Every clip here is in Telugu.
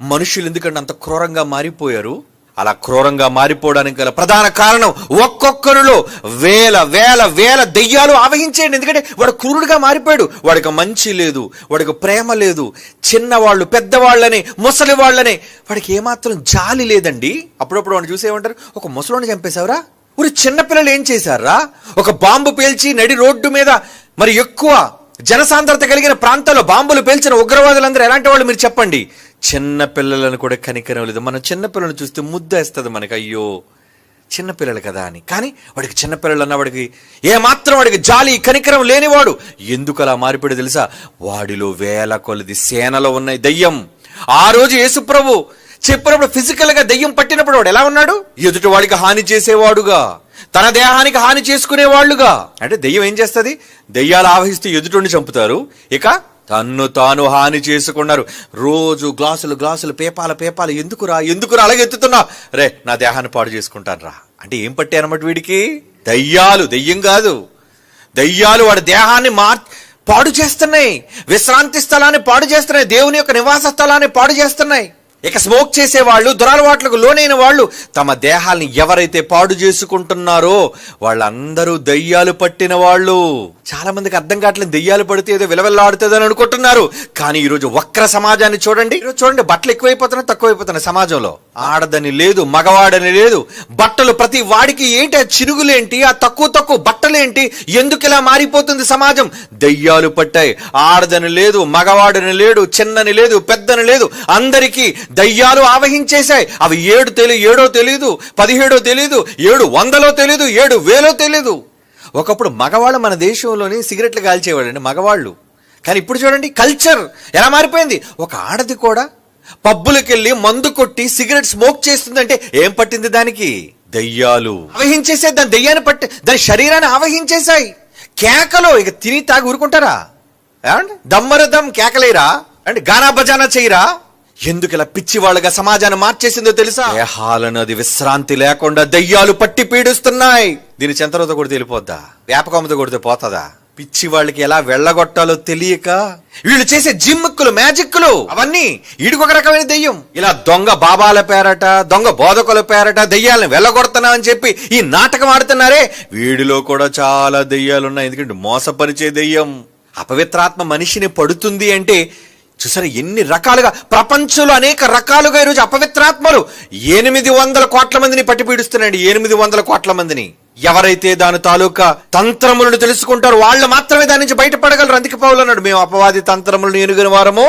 మనుషులు ఎందుకంటే అంత క్రూరంగా మారిపోయారు? అలా క్రూరంగా మారిపోవడానికి గల ప్రధాన కారణం ఒక్కొక్కరిలో వేల వేల వేల దెయ్యాలు ఆవహించేయండి. ఎందుకంటే వాడు క్రూరుడుగా మారిపోయాడు. వాడికి మంచి లేదు వాడికి ప్రేమ లేదు. చిన్నవాళ్ళు పెద్దవాళ్ళని ముసలి వాళ్ళని వాడికి ఏమాత్రం జాలి లేదండి. అప్పుడప్పుడు వాడిని చూసేమంటారు ఒక ముసలోని చంపేశావురా? ఊరి చిన్నపిల్లలు ఏం చేశారా? ఒక బాంబు పేల్చి నడి రోడ్డు మీద మరి ఎక్కువ జనసాంద్రత కలిగిన ప్రాంతాల్లో బాంబులు పేల్చిన ఉగ్రవాదులందరూ ఎలాంటి వాళ్ళు మీరు చెప్పండి? చిన్న పిల్లలను కూడా కనికరం లేదు. మన చిన్నపిల్లలను చూస్తే ముద్దేస్తుంది మనకి. అయ్యో చిన్నపిల్లలు కదా అని. కానీ వాడికి చిన్నపిల్లలు అన్న వాడికి ఏమాత్రం వాడికి జాలి కనికరం లేనివాడు. ఎందుకు అలా మారిపోయాడు తెలుసా? వాడిలో వేల కొలది సేనలో ఉన్నాయి దయ్యం. ఆ రోజు యేసుప్రభు చెప్పినప్పుడు ఫిజికల్గా దయ్యం పట్టినప్పుడు వాడు ఎలా ఉన్నాడు? ఎదుటి వాడికి హాని చేసేవాడుగా. తన దేహానికి హాని చేసుకునేవాళ్ళుగా. అంటే దెయ్యం ఏం చేస్తుంది? దెయ్యాలు ఆవహిస్తూ ఎదుటిని చంపుతారు. ఇక తన్ను తాను హాని చేసుకున్నారు. రోజు గ్లాసులు గ్లాసులు పేపాల పేపాలు. ఎందుకురా ఎందుకురా అలాగే ఎత్తుతున్నా? రే నా దేహాన్ని పాడు చేసుకుంటాను రా. అంటే ఏం పట్టే అనమాట వీడికి? దయ్యాలు దెయ్యం కాదు. దయ్యాలు వాడి దేహాన్ని మార్ పాడు చేస్తున్నాయి. విశ్రాంతి స్థలాన్ని పాడు చేస్తున్నాయి. దేవుని యొక్క నివాస స్థలాన్ని పాడు చేస్తున్నాయి. ఇక స్మోక్ చేసేవాళ్ళు దురలవాట్లకు లోనైన వాళ్ళు తమ దేహాల్ని ఎవరైతే పాడు చేసుకుంటున్నారో వాళ్ళందరూ దయ్యాలు పట్టిన వాళ్ళు. చాలా మందికి అర్థం కావట్లేదు దెయ్యాలు పడితే ఏదో విలవెల్లాడుతుందని అనుకుంటున్నారు. కానీ ఈరోజు వక్ర సమాజాన్ని చూడండి. ఈరోజు చూడండి బట్టలు ఎక్కువైపోతున్నాయి తక్కువైపోతున్నాయి సమాజంలో? ఆడదని లేదు మగవాడని లేదు. బట్టలు ప్రతి వాడికి ఏంటి? ఆ చిరుగులేంటి ఆ తక్కువ తక్కువ బట్టలేంటి? ఎందుకు ఇలా మారిపోతుంది సమాజం? దయ్యాలు పట్టాయి. ఆడదని లేదు మగవాడని లేడు చిన్నని లేదు పెద్దని లేదు. అందరికీ దయ్యాలు ఆవహించేశాయి. అవి ఏడు తెలి ఏడో తెలియదు పదిహేడో తెలియదు ఏడు వందలో తెలియదు ఏడు వేలో తెలియదు ఒకప్పుడు మగవాళ్ళు మన దేశంలోని సిగరెట్లు కాల్చేవాళ్ళండి మగవాళ్ళు. కానీ ఇప్పుడు చూడండి కల్చర్ ఎలా మారిపోయింది. ఒక ఆడది కూడా పబ్బులకు వెళ్ళి మందు కొట్టి సిగరెట్ స్మోక్ చేస్తుందంటే ఏం పట్టింది దానికి? దయ్యాలు. ఆవహించేసే దాని దయ్యాన్ని పట్టి దాని శరీరాన్ని ఆవహించేశాయి. కేకలో ఇక తిని తాగి ఊరుకుంటారా? ఏమండి? దమ్మరదం కేకలేరా? అంటే గానా బజానా చేయరా? ఎందుకు ఇలా పిచ్చివాళ్ళగా సమాజాన్ని మార్చేసిందో తెలుసా? దేహాలను అది విశ్రాంతి లేకుండా దయ్యాలు పట్టి పీడిస్తున్నాయి. దీని చెంతలతో కొడితే వెళ్ళిపోద్దా? వేపకొమ్మతో కొడితే పోతుందా? పిచ్చి వాళ్ళకి ఎలా వెళ్ళగొట్టాలో తెలియక వీళ్ళు చేసే జిమ్ముక్కులు మ్యాజిక్కులు అవన్నీ ఈడికి రకమైన దెయ్యం. ఇలా దొంగ బాబాల పేరట దొంగ బోధకుల పేరట దెయ్యాలను వెళ్ళగొడుతున్నా అని చెప్పి ఈ నాటకం ఆడుతున్నారే వీడిలో కూడా చాలా దెయ్యాలు ఉన్నాయి ఎందుకంటే మోసపరిచే దెయ్యం. అపవిత్రాత్మ మనిషిని పడుతుంది అంటే చూసారా ఎన్ని రకాలుగా ప్రపంచంలో అనేక రకాలుగా ఈరోజు అపవిత్రాత్మలు. ఎనిమిది వందల కోట్ల మందిని పట్టి పీడిస్తున్నాయండి ఎనిమిది వందల కోట్ల మందిని. ఎవరైతే దాని తాలూకా తంత్రములను తెలుసుకుంటారో వాళ్ళు మాత్రమే దాని నుంచి బయటపడగలరు. అందుకే పౌలు అన్నాడు మేము అపవాది తంత్రములను ఎనుగని వారము?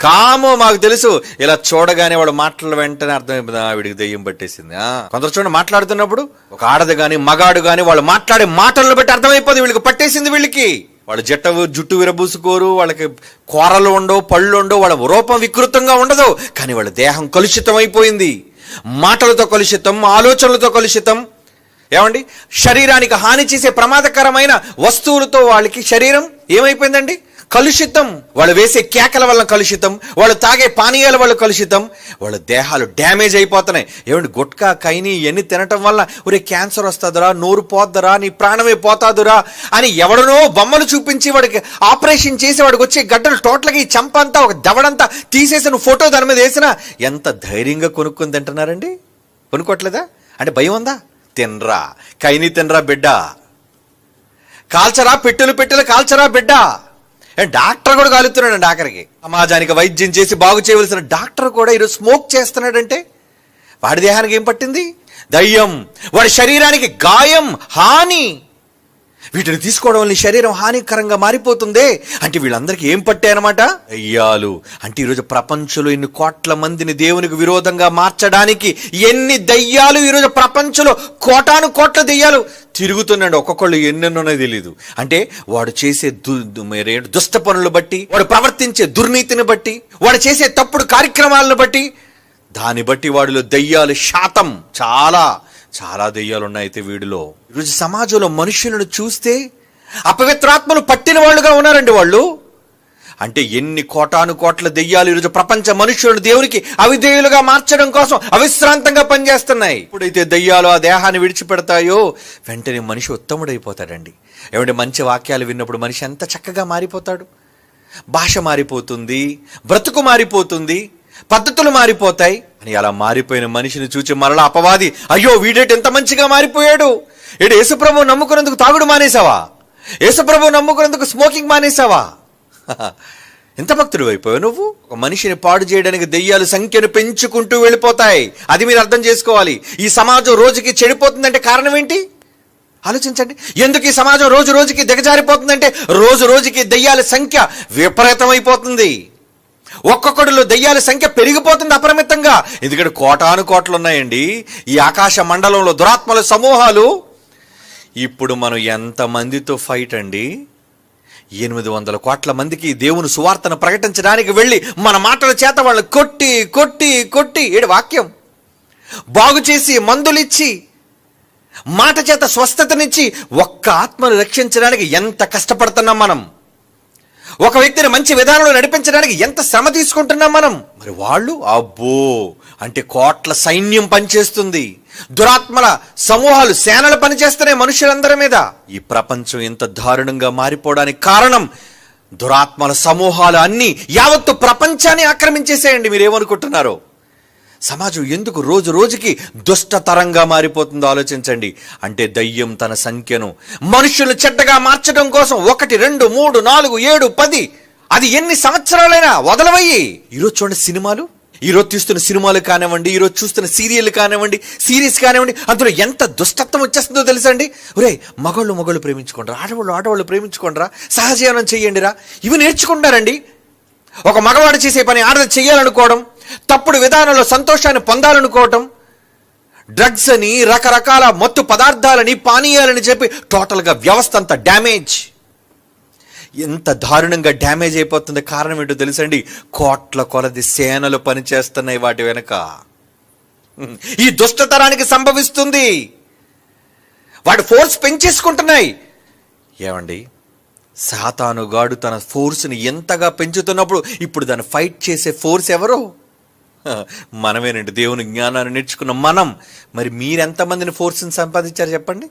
కామో మాకు తెలుసు. ఇలా చూడగానే వాడు మాటల వెంటనే అర్థమైపోయింది ఆవిడికి వీడికి దెయ్యం పట్టేసింది. కొందరు చూడండి మాట్లాడుతున్నప్పుడు ఒక ఆడది కానీ మగాడు కానీ వాళ్ళు మాట్లాడే మాటలను బట్టి అర్థమైపోతుంది వీళ్ళకి పట్టేసింది వీళ్ళకి. వాళ్ళ జట్ట జుట్టు విరబూసుకోరు వాళ్ళకి కూరలు ఉండవు పళ్ళు ఉండవు వాళ్ళ రూపం వికృతంగా ఉండదు. కానీ వాళ్ళ దేహం కలుషితం అయిపోయింది మాటలతో కలుషితం ఆలోచనలతో కలుషితం. ఏమండి? శరీరానికి హాని చేసే ప్రమాదకరమైన వస్తువులతో వాళ్ళకి శరీరం ఏమైపోయిందండి? కలుషితం. వాళ్ళు వేసే కేకల వల్ల కలుషితం. వాళ్ళు తాగే పానీయాల వల్ల కలుషితం. వాళ్ళ దేహాలు డ్యామేజ్ అయిపోతున్నాయి. ఏమండి గుట్కా కైని ఇవన్నీ తినటం వల్ల ఒరే క్యాన్సర్ వస్తుందిరా నోరు పోద్దరా నీ ప్రాణమే పోతాదురా అని ఎవడనో బొమ్మలు చూపించి వాడికి ఆపరేషన్ చేసి వాడికి వచ్చే గడ్డలు టోటల్గా ఈ చంపంతా ఒక దవడంతా తీసేసిన ఫోటో దాని మీద వేసినా ఎంత ధైర్యంగా కొనుక్కుంది తింటున్నారండి? కొనుక్కోవట్లేదా? అంటే భయం ఉందా? తినరా. కైని తినరా బిడ్డ. కాల్చరా పెట్టెలు పెట్టెలు కాల్చరా బిడ్డ. డాక్టర్ కూడా కాలుతున్నాడండి ఆఖరికి. సమాజానికి వైద్యం చేసి బాగు చేయవలసిన డాక్టర్ కూడా ఈరోజు స్మోక్ చేస్తున్నాడంటే వాడి దేహానికి ఏం పట్టింది? దయ్యం. వాడి శరీరానికి గాయం హాని. వీటిని తీసుకోవడం వల్ల శరీరం హానికరంగా మారిపోతుందే. అంటే వీళ్ళందరికీ ఏం పట్టాయనమాట అయ్యాలు. అంటే ఈరోజు ప్రపంచంలో ఇన్ని కోట్ల మందిని దేవునికి విరోధంగా మార్చడానికి ఎన్ని దయ్యాలు ఈరోజు ప్రపంచంలో కోటాను కోట్ల దెయ్యాలు తిరుగుతున్నాడు ఒక్కొక్కళ్ళు ఎన్నెన్నోనే తెలియదు అంటే వాడు చేసే దు దుష్ట పనులు బట్టి వాడు ప్రవర్తించే దుర్నీతిని బట్టి వాడు చేసే తప్పుడు కార్యక్రమాలను బట్టి దాన్ని బట్టి వాడిలో దయ్యాలు శాతం చాలా. చాలా దెయ్యాలు ఉన్నాయి అయితే వీడిలో. ఈరోజు సమాజంలో మనుషులను చూస్తే అపవిత్రాత్మలు పట్టిన వాళ్ళుగా ఉన్నారండి వాళ్ళు. అంటే ఎన్ని కోటాను కోట్ల దెయ్యాలు ఈరోజు ప్రపంచ మనుషులను దేవునికి అవిధేయులుగా మార్చడం కోసం అవిశ్రాంతంగా పనిచేస్తున్నాయి. ఎప్పుడైతే దెయ్యాలు ఆ దేహాన్ని విడిచిపెడతాయో వెంటనే మనిషి ఉత్తముడైపోతాడండి. ఏమంటే మంచి వాక్యాలు విన్నప్పుడు మనిషి ఎంత చక్కగా మారిపోతాడు? భాష మారిపోతుంది బ్రతుకు మారిపోతుంది పద్ధతులు మారిపోతాయి. అలా మారిపోయిన మనిషిని చూచి మరలా అపవాది అయ్యో వీడేటి ఎంత మంచిగా మారిపోయాడు? ఏడు యేసుప్రభు నమ్ముకున్నందుకు తాగుడు మానేసావా యేసుప్రభు నమ్ముకున్నందుకు స్మోకింగ్ మానేసావా ఎంత భక్తుడు అయిపోయావు నువ్వు? ఒక మనిషిని పాడు చేయడానికి దెయ్యాలు సంఖ్యను పెంచుకుంటూ వెళ్ళిపోతాయి. అది మీరు అర్థం చేసుకోవాలి. ఈ సమాజం రోజుకి చెడిపోతుందంటే కారణం ఏంటి? ఆలోచించండి. ఎందుకు ఈ సమాజం రోజు రోజుకి దిగజారిపోతుందంటే రోజు రోజుకి దెయ్యాల సంఖ్య విపరీతమైపోతుంది. ఒక్కొక్కడిలో దెయ్యాల సంఖ్య పెరిగిపోతుంది అపరిమితంగా. ఎందుకంటే కోటాను కోట్లు ఉన్నాయండి. ఈ ఆకాశ మండలంలో దురాత్మల సమూహాలు. ఇప్పుడు మనం ఎంతమందితో ఫైట్ అండి? ఎనిమిది వందల కోట్ల మందికి దేవుని సువార్తను ప్రకటించడానికి వెళ్ళి మన మాటల చేత వాళ్ళు కొట్టి కొట్టి కొట్టి ఏడు వాక్యం. బాగు చేసి మందులిచ్చి మాట చేత స్వస్థతనిచ్చి ఒక్క ఆత్మను రక్షించడానికి ఎంత కష్టపడుతున్నాం మనం? ఒక వ్యక్తిని మంచి విధానంలో నడిపించడానికి ఎంత శ్రమ తీసుకుంటున్నాం మనం? మరి వాళ్ళు అబ్బో అంటే కోట్ల సైన్యం పనిచేస్తుంది. దురాత్మల సమూహాలు సేనలు పనిచేస్తున్నాయి మనుషులందరి మీద. ఈ ప్రపంచం ఇంత దారుణంగా మారిపోవడానికి కారణం దురాత్మల సమూహాలు అన్నీ యావత్తు ప్రపంచాన్ని ఆక్రమించేసేయండి మీరేమనుకుంటున్నారో? సమాజం ఎందుకు రోజు రోజుకి దుష్టతరంగా మారిపోతుందో ఆలోచించండి. అంటే దయ్యం తన సంఖ్యను మనుషులు చెడ్డగా మార్చడం కోసం ఒకటి రెండు మూడు నాలుగు ఏడు పది అది ఎన్ని సంవత్సరాలైనా వదలవయ్యి. ఈరోజు చూడండి సినిమాలు. ఈరోజు తీస్తున్న సినిమాలు కానివ్వండి ఈరోజు చూస్తున్న సీరియల్ కానివ్వండి సిరీస్ కానివ్వండి అందులో ఎంత దుష్టత్వం వచ్చేస్తుందో తెలుసండి ఒరే మగళ్ళు మగళ్ళు ప్రేమించుకుంటారా ఆడవాళ్ళు ఆడవాళ్ళు ప్రేమించుకుంటారా సహజీవనం చేయండిరా ఇవి నేర్చుకుంటారండి. ఒక మగవాడు చేసే పని ఆడది చేయాలనుకోవడం తప్పుడు విధానంలో సంతోషాన్ని పొందాలనుకోవటం డ్రగ్స్ అని రకరకాల మత్తు పదార్థాలని పానీయాలని చెప్పి టోటల్గా వ్యవస్థ అంతా డ్యామేజ్. ఎంత దారుణంగా డ్యామేజ్ అయిపోతుంది కారణం ఏంటో తెలుసండి? కోట్ల కొలది సేనలు పనిచేస్తున్నాయి వాటి వెనక. ఈ దుష్టతరానికి సంభవిస్తుంది. వాటి ఫోర్స్ పెంచేసుకుంటున్నాయి. ఏమండి? సాతానుగాడు తన ఫోర్స్ని ఎంతగా పెంచుతున్నప్పుడు ఇప్పుడు దాన్ని ఫైట్ చేసే ఫోర్స్ ఎవరు? మనమేనండి. దేవుని జ్ఞానాన్ని నేర్చుకున్న మనం. మరి మీరెంతమందిని ఫోర్స్ని సంపాదించారు చెప్పండి?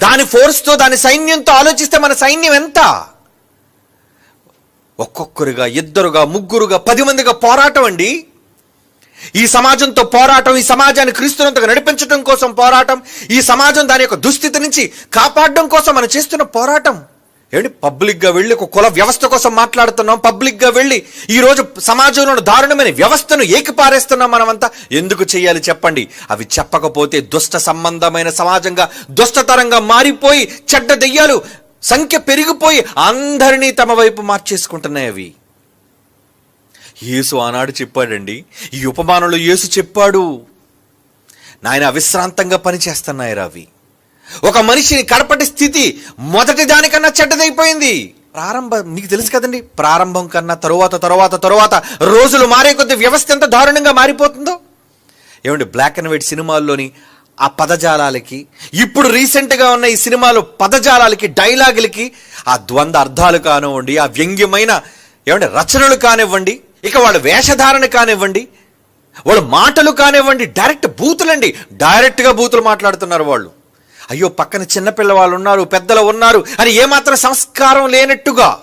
దాని ఫోర్స్తో దాని సైన్యంతో ఆలోచిస్తే మన సైన్యం ఎంత? ఒక్కొక్కరుగా ఇద్దరుగా ముగ్గురుగా పది మందిగా పోరాటం అండి. ఈ సమాజంతో పోరాటం ఈ సమాజాన్ని క్రీస్తునంతగా నడిపించడం కోసం పోరాటం ఈ సమాజం దాని యొక్క దుస్థితి నుంచి కాపాడడం కోసం మనం చేస్తున్న పోరాటం. ఏమిటి పబ్లిక్గా వెళ్ళి ఒక కుల వ్యవస్థ కోసం మాట్లాడుతున్నాం. పబ్లిక్గా వెళ్ళి ఈ రోజు సమాజంలో దారుణమైన వ్యవస్థను ఏకిపారేస్తున్నాం మనమంతా. ఎందుకు చేయాలి చెప్పండి? అవి చెప్పకపోతే దుష్ట సంబంధమైన సమాజంగా దుష్టతరంగా మారిపోయి చెడ్డ దెయ్యాలు సంఖ్య పెరిగిపోయి అందరినీ తమ వైపు మార్చేసుకుంటున్నాయి అవి. యేసు ఆనాడు చెప్పాడండి ఈ ఉపమానంలో యేసు చెప్పాడు నాయన అవిశ్రాంతంగా పనిచేస్తున్నాయి రవి. ఒక మనిషిని కడపటి స్థితి మొదటి దానికన్నా చెడ్డదైపోయింది. ప్రారంభం మీకు తెలుసు కదండి ప్రారంభం కన్నా తరువాత తరువాత తరువాత రోజులు మారే కొద్ది వ్యవస్థ ఎంత దారుణంగా మారిపోతుందో. ఏమండి బ్లాక్ అండ్ వైట్ సినిమాల్లోని ఆ పదజాలాలకి ఇప్పుడు రీసెంట్గా ఉన్న ఈ సినిమాలో పదజాలాలకి డైలాగులకి ఆ ద్వంద్వ అర్థాలు కానివ్వండి ఆ వ్యంగ్యమైన ఏమంటే రచనలు కానివ్వండి ఇక వాళ్ళ వేషధారణ కానివ్వండి వాళ్ళ మాటలు కానివ్వండి డైరెక్ట్ బూతులండి. డైరెక్ట్గా బూతులు మాట్లాడుతున్నారు వాళ్ళు. అయ్యో పక్కన చిన్నపిల్లవాళ్ళు ఉన్నారు పెద్దలు ఉన్నారు అని ఏమాత్రం సంస్కారం లేనట్టుగా.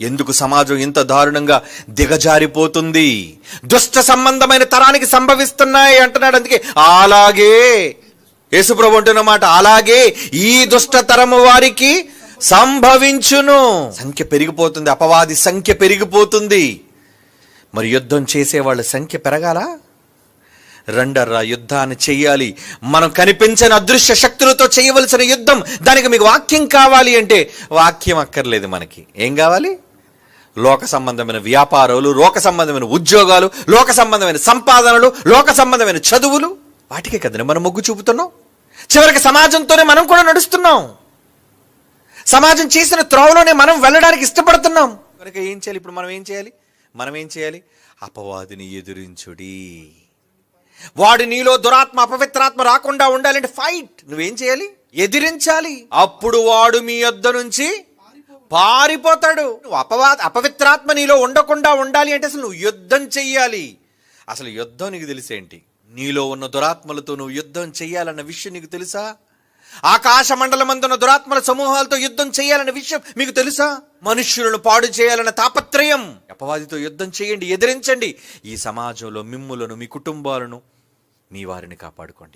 ఎందుకు సమాజం ఇంత దారుణంగా దిగజారిపోతుంది? దుష్ట సంబంధమైన తరానికి సంభవిస్తున్నాయి అంటున్నాడు అందుకే. అలాగే యేసుప్రభు అంటున్న మాట అలాగే ఈ దుష్ట తరము వారికి సంభవించును. సంఖ్య పెరిగిపోతుంది అపవాది సంఖ్య పెరిగిపోతుంది. మరి యుద్ధం చేసే వాళ్ళ సంఖ్య పెరగాలా? రండర్రా యుద్ధాన్ని చెయ్యాలి. మనం కనిపించని అదృశ్య శక్తులతో చేయవలసిన యుద్ధం దానికి మీకు వాక్యం కావాలి అంటే వాక్యం అక్కర్లేదు మనకి. ఏం కావాలి? లోక సంబంధమైన వ్యాపారాలు లోక సంబంధమైన ఉద్యోగాలు లోక సంబంధమైన సంపాదనలు లోక సంబంధమైన చదువులు. వాటికే కదండి మనం మొగ్గు చూపుతున్నాం. చివరికి సమాజంతోనే మనం కూడా నడుస్తున్నాం. సమాజం చేసిన త్రోవలోనే మనం వెళ్ళడానికి ఇష్టపడుతున్నాం. కనుక ఏం చేయాలి? ఇప్పుడు మనం ఏం చేయాలి? మనం ఏం చేయాలి? అపవాదిని ఎదురించుడి. వాడు నీలో దురాత్మ అపవిత్రాత్మ రాకుండా ఉండాలంటే ఫైట్. నువ్వేం చేయాలి? ఎదిరించాలి. అప్పుడు వాడు మీ యొద్ద నుంచి పారిపోతాడు. నువ్వు అపవా అపవిత్రాత్మ నీలో ఉండకుండా ఉండాలి అంటే అసలు నువ్వు యుద్ధం చెయ్యాలి. అసలు యుద్ధం నీకు తెలిసేంటి నీలో ఉన్న దురాత్మలతో నువ్వు యుద్ధం చెయ్యాలన్న విషయం నీకు తెలుసా? ఆకాశ మండలం దురాత్మల సమూహాలతో యుద్ధం చేయాలన్న విషయం మీకు తెలుసా? మనుష్యులను పాడు చేయాలన్న తాపత్రయం. అపవాదితో యుద్ధం చేయండి ఎదిరించండి. ఈ సమాజంలో మిమ్ములను మీ కుటుంబాలను మీ వారిని కాపాడుకోండి.